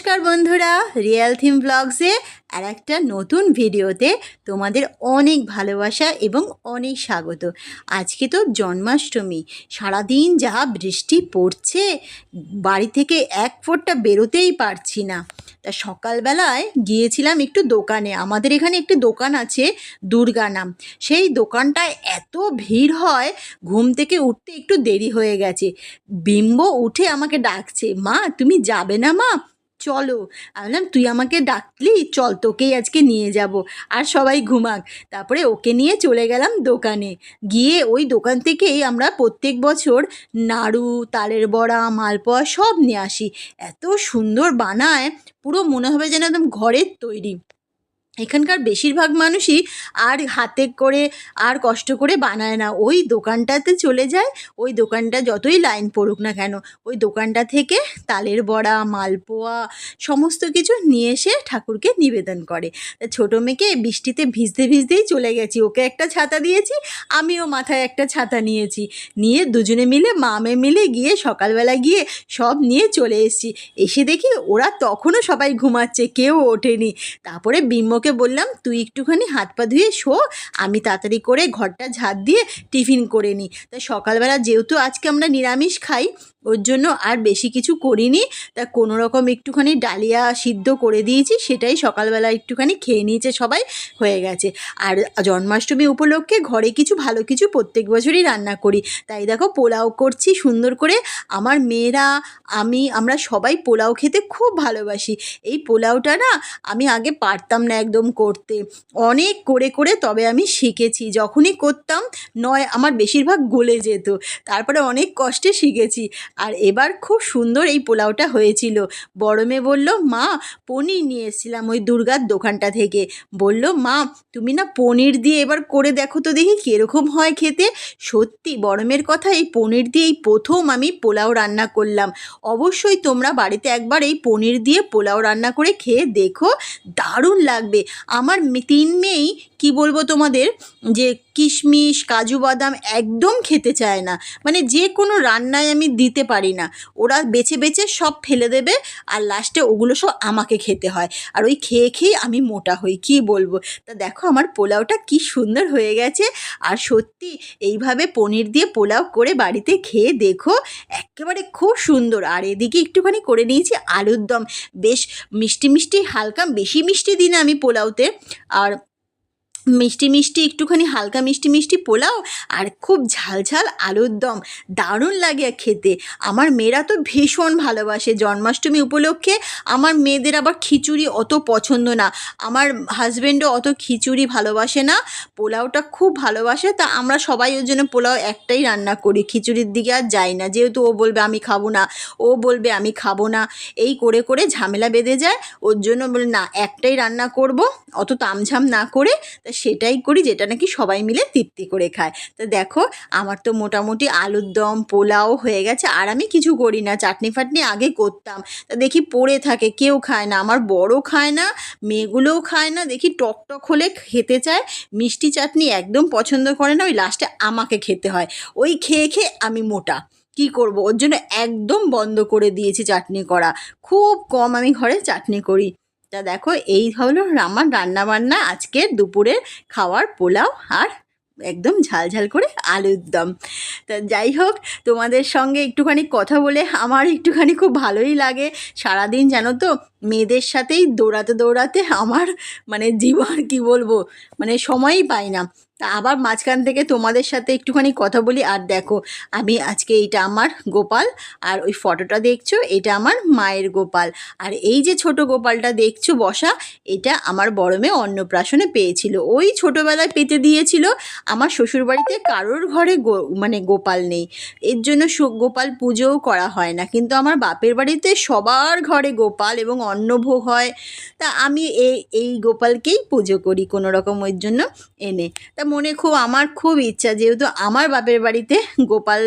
নমস্কার বন্ধুরা real theme ব্লগসে আর একটা নতুন ভিডিওতে তোমাদের অনেক ভালোবাসা এবং অনেক স্বাগত। আজকে তো জন্মাষ্টমী, সারাদিন যা বৃষ্টি পড়ছে, বাড়ি থেকে এক ফোটটা বেরোতেই পারছি না। তা সকালবেলায় গিয়েছিলাম একটু দোকানে, আমাদের এখানে একটি দোকান আছে দুর্গা নাম। সেই দোকানটায় এত ভিড় হয়, ঘুম থেকে উঠতে একটু দেরি হয়ে গেছে। বিম্ব উঠে আমাকে ডাকছে, মা, তুমি যাবে না মা? চলো। আমি বললাম তুই আমাকে ডাকলি, চল তোকেই আজকে নিয়ে যাব। আর সবাই ঘুমাক। তারপরে ওকে নিয়ে চলে গেলাম দোকানে। গিয়ে ওই দোকান থেকেই আমরা প্রত্যেক বছর নাড়ু, তালের বড়া, মালপোয়া সব নিয়ে আসি। এত সুন্দর বানায়, পুরো মনে হবে যেন একদম ঘরের তৈরি। এখানকার বেশিরভাগ মানুষই আর হাতে করে আর কষ্ট করে বানায় না। ওই দোকানটাতে চলে যায়, ওই দোকানটা যতই লাইন পড়ুক না কেন, ওই দোকানটা থেকে তালের বড়া, মালপোয়া সমস্ত কিছু নিয়ে এসে ঠাকুরকে নিবেদন করে। ছোটো মেয়েকে বৃষ্টিতে ভিজতে ভিজতেই চলে গেছি। ওকে একটা ছাতা দিয়েছি, আমিও মাথায় একটা ছাতা নিয়েছি। নিয়ে দুজনে মিলে, মামে মিলে গিয়ে সকালবেলা গিয়ে সব নিয়ে চলে এসেছি। এসে দেখি ওরা তখনও সবাই ঘুমাচ্ছে, কেউ ওঠেনি। তারপরে বিম্মকে বললাম, তুই একটুখানি হাত পা ধুয়ে শো, আমি তাড়াতাড়ি করে ঘরটা ঝাড় দিয়ে টিফিন করে নিই তা সকালবেলা যেহেতু আজকে আমরা নিরামিষ খাই, ওর জন্য আর বেশি কিছু করিনি, তা কোনো রকম একটুখানি ডালিয়া সিদ্ধ করে দিয়েছি, সেটাই সকালবেলা একটুখানি খেয়ে নিয়েছে সবাই, হয়ে গেছে। আর জন্মাষ্টমী উপলক্ষে ঘরে কিছু ভালো কিছু প্রত্যেক বছরই রান্না করি। তাই দেখো পোলাও করছি, সুন্দর করে। আমার মেয়েরা, আমি, আমরা সবাই পোলাও খেতে খুব ভালোবাসি। এই পোলাওটা না, আমি আগে পারতাম না একদম করতে। অনেক করে করে তবে আমি শিখেছি। যখনই করতাম, নয়, আমার বেশিরভাগ গলে যেত। তারপরে অনেক কষ্টে শিখেছি। আর এবার খুব সুন্দর এই পোলাওটা হয়েছিল। বড় মেয়ে বলল, মা, পনির নিয়ে এসেছিলাম ওই দুর্গার দোকানটা থেকে। বলল, মা, তুমি না পনির দিয়ে এবার করে দেখো তো দেখি কীরকম হয় খেতে। সত্যি, বড় মেয়ের কথা, এই পনির দিয়ে এই প্রথম আমি পোলাও রান্না করলাম। অবশ্যই তোমরা বাড়িতে একবার এই পনির দিয়ে পোলাও রান্না করে খেয়ে দেখো। দারুণ লাগবে। আমার তিন মেয়েই, কি বলব তোমাদের, যে কিশমিশ, কাজু বাদাম একদম খেতে চায় না। মানে যে কোনো রান্নায় আমি দিতে পারি না। ওরা বেছে বেছে সব ফেলে দেবে আর লাস্টে ওগুলো সব আমাকে খেতে হয়। আর ওই খেয়ে খেয়ে আমি মোটা হই, কি বলব? তা দেখো আমার পোলাওটা কি সুন্দর হয়ে গেছে। আর সত্যি এইভাবে পনির দিয়ে পোলাও করে বাড়িতে খেয়ে দেখো, একেবারে খুব সুন্দর। আর এদিকে একটুখানি করে নিয়েছি আলুর দম। বেশ মিষ্টি মিষ্টি, হালকা বেশি মিষ্টি দিই না আমি পোলাওতে। আর মিষ্টি মিষ্টি, একটুখানি হালকা মিষ্টি মিষ্টি পোলাও আর খুব ঝাল ঝাল আলুর দম। দারুণ লাগে খেতে। আমার মেয়েরা তো ভীষণ ভালোবাসে জন্মাষ্টমী উপলক্ষে। আমার মেয়েদের আবার খিচুড়ি অত পছন্দ না। আমার হাজব্যান্ডও অত খিচুড়ি ভালোবাসে না। পোলাওটা খুব ভালোবাসে। তা আমরা সবাই ওর জন্য পোলাও একটাই রান্না করি। খিচুড়ির দিকে আর যাই না। যেহেতু ও বলবে আমি খাব না, ও বলবে আমি খাব না। এই করে করে ঝামেলা বেঁধে যায়। ওর জন্য বলে না, একটাই রান্না করব। অত তামঝাম না করে। তা সেটাই করি যেটা নাকি সবাই মিলে তৃপ্তি করে খায়। তো দেখো, আমার তো মোটামুটি আলুর দম, পোলাও হয়ে গেছে, আর আমি কিছু করি না, চাটনি ফাটনি আগে করতাম। তা দেখি পড়ে থাকে, কেউ খায় না, আমার বড় খায় না, মেয়েগুলোও খায় না, দেখি টক টক হলে খেতে চায়, মিষ্টি চাটনি একদম পছন্দ করে না, ওই লাস্টে আমাকে খেতে হয়। ওই খেয়ে খেয়ে আমি মোটা। কি করব? ওর জন্য একদম বন্ধ করে দিয়েছি চাটনি করা। খুব কম আমি ঘরে চাটনি করি। তা দেখো, এই হলো আমার রান্না বান্না দুপুরে খাওয়ার পোলাও আর একদম ঝালঝাল ঝাল করে আলুর দম। তা যাই হোক, তোমাদের সঙ্গে একটুখানি কথা বলে আমার একটুখানি খুব ভালোই লাগে। সারাদিন জানো তো, মেয়েদের সাথেই দৌড়াতে দৌড়াতে আমার মানে জীবন, কি বলব মানে সময়ই পাই না। তা আবার মাঝখান থেকে তোমাদের সাথে একটুখানি কথা বলি, আর দেখো, আমি আজকে এইটা আমার গোপাল, আর ওই ফটোটা দেখছ, এটা আমার মায়ের গোপাল। আর এই যে ছোট গোপালটা দেখছ বসা, এটা আমার বড় মেয়ে অন্নপ্রাশনে পেয়েছিল। ওই ছোটোবেলায় পেতে দিয়েছিল, আমার শ্বশুরবাড়িতে কারোর ঘরে গো মানে গোপাল নেই। এর জন্য গোপাল পুজোও করা হয় না। কিন্তু আমার বাপের বাড়িতে সবার ঘরে গোপাল এবং অন্নভোগ হয়। তা আমি এই এই গোপালকেই পুজো করি কোনো রকম ওই জন্য এনে। তা মনে খুব, আমার খুব ইচ্ছা। যেহেতু আমার বাপের বাড়িতে গোপাল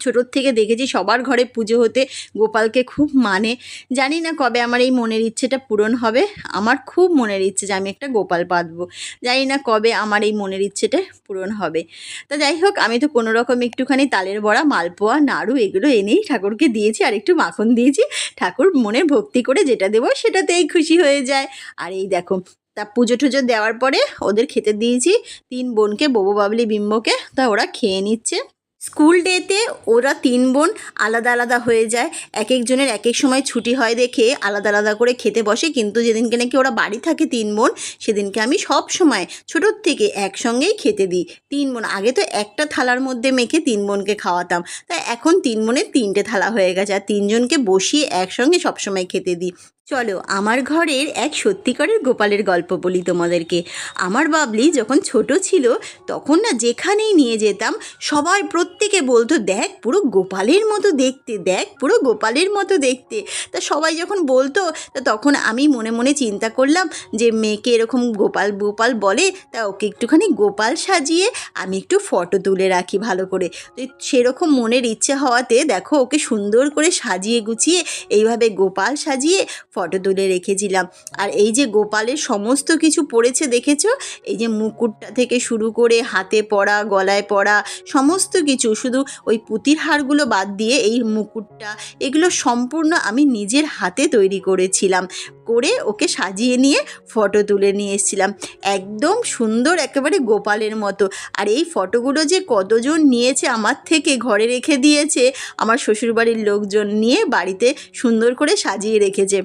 ছোটোর থেকে দেখেছি, সবার ঘরে পুজো হতে গোপালকে খুব মানে। জানি না কবে আমার এই মনের ইচ্ছেটা পূরণ হবে। আমার খুব মনের ইচ্ছে যে আমি একটা গোপাল পাতবো জানি না কবে আমার এই মনের ইচ্ছেটা পূরণ হবে। তা যাই হোক, আমি তো কোনো রকম একটুখানি তালের বড়া, মালপোয়া, নাড়ু এগুলো এনেই ঠাকুরকে দিয়েছি আর একটু মাখন দিয়েছি। ঠাকুর মনে ভক্তি করে যেটা দেবো সেটাতেই খুশি হয়ে যায়। আর এই দেখো তা পুজো টুজো দেওয়ার পরে ওদের খেতে দিয়েছি তিন বোনকে, ববু বাবলি বিম্বকে, তা ওরা খেয়ে নিচ্ছে। স্কুল ডেতে ওরা তিন বোন আলাদা আলাদা হয়ে যায়। এক একজনের এক এক সময় ছুটি হয় দেখে আলাদা আলাদা করে খেতে বসে, কিন্তু যেদিনকে নাকি ওরা বাড়ি থাকে তিন বোন, সেদিনকে আমি সব সময় ছোটোর থেকে একসঙ্গেই খেতে দিই। তিন বোন, আগে তো একটা থালার মধ্যে মেখে তিন বোনকে খাওয়াতাম। তাই এখন তিন বোনের তিনটে থালা হয়ে গেছে, আর তিনজনকে বসিয়ে একসঙ্গে সবসময় খেতে দিই। চলো, আমার ঘরের এক সত্যিকারের গোপালের গল্প বলি তোমাদেরকে। আমার বাবলি যখন ছোট ছিল, তখন না যেখানেই নিয়ে যেতাম সবাই প্রত্যেকে বলতো, দেখ পুরো গোপালের মতো দেখতে, দেখ পুরো গোপালের মতো দেখতে। তা সবাই যখন বলতো, তা তখন আমি মনে মনে চিন্তা করলাম যে, মেয়েকে এরকম গোপাল গোপাল বলে, তা ওকে একটুখানি গোপাল সাজিয়ে আমি একটু ফটো তুলে রাখি ভালো করে। তো সেরকম মনের ইচ্ছে হওয়াতে, দেখো, ওকে সুন্দর করে সাজিয়ে গুছিয়ে, এইভাবে গোপাল সাজিয়ে ফটো তুলে রেখেছিলাম। আর এই যে গোপালের সমস্ত কিছু পড়েছে দেখেছ? এই যে মুকুটটা থেকে শুরু করে হাতে পরা গলায় পরা সমস্ত কিছু। শুধু ওই পুঁতির হারগুলো বাদ দিয়ে এই মুকুটটা, এগুলো সম্পূর্ণ আমি নিজের হাতে তৈরি করেছিলাম। করে ওকে সাজিয়ে নিয়ে ফটো তুলে নিয়ে এসেছিলাম। একদম সুন্দর একেবারে গোপালের মতো। আর এই ফটোগুলো যে কতজন নিয়েছে আমার থেকে ঘরে রেখে দিয়েছে, আমার শ্বশুরবাড়ির লোকজন নিয়ে বাড়িতে সুন্দর করে সাজিয়ে রেখেছে।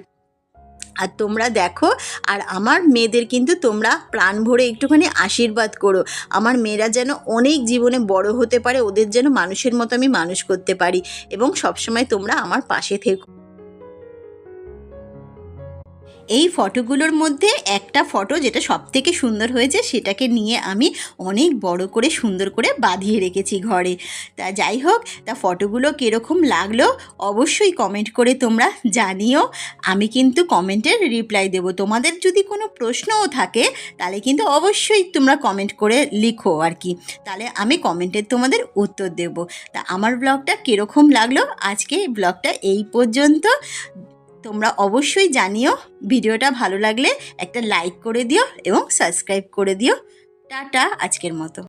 আর তোমরা দেখো, আর আমার মেয়েদের কিন্তু তোমরা প্রাণ ভরে একটুখানি আশীর্বাদ করো। আমার মেয়েরা যেন অনেক জীবনে বড় হতে পারে, ওদের যেন মানুষের মতো আমি মানুষ করতে পারি। এবং সবসময় তোমরা আমার পাশে থেকো। এই ফটোগুলোর মধ্যে একটা ফটো যেটা সব থেকে সুন্দর হয়েছে, সেটাকে নিয়ে আমি অনেক বড় করে সুন্দর করে বাঁধিয়ে রেখেছি ঘরে। তা যাই হোক, তা ফটোগুলো কীরকম লাগল অবশ্যই কমেন্ট করে তোমরা জানিও। আমি কিন্তু কমেন্টের রিপ্লাই দেবো। তোমাদের যদি কোনো প্রশ্নও থাকে, তাহলে কিন্তু অবশ্যই তোমরা কমেন্ট করে লিখো আর কি। তাহলে আমি কমেন্টের তোমাদের উত্তর দেব। তা আমার ব্লগটা কীরকম লাগল? আজকে ব্লগটা এই পর্যন্ত। তোমরা অবশ্যই জানিও। ভিডিওটা ভালো লাগলে একটা লাইক করে দিও এবং সাবস্ক্রাইব করে দিও। টাটা, আজকের মতো।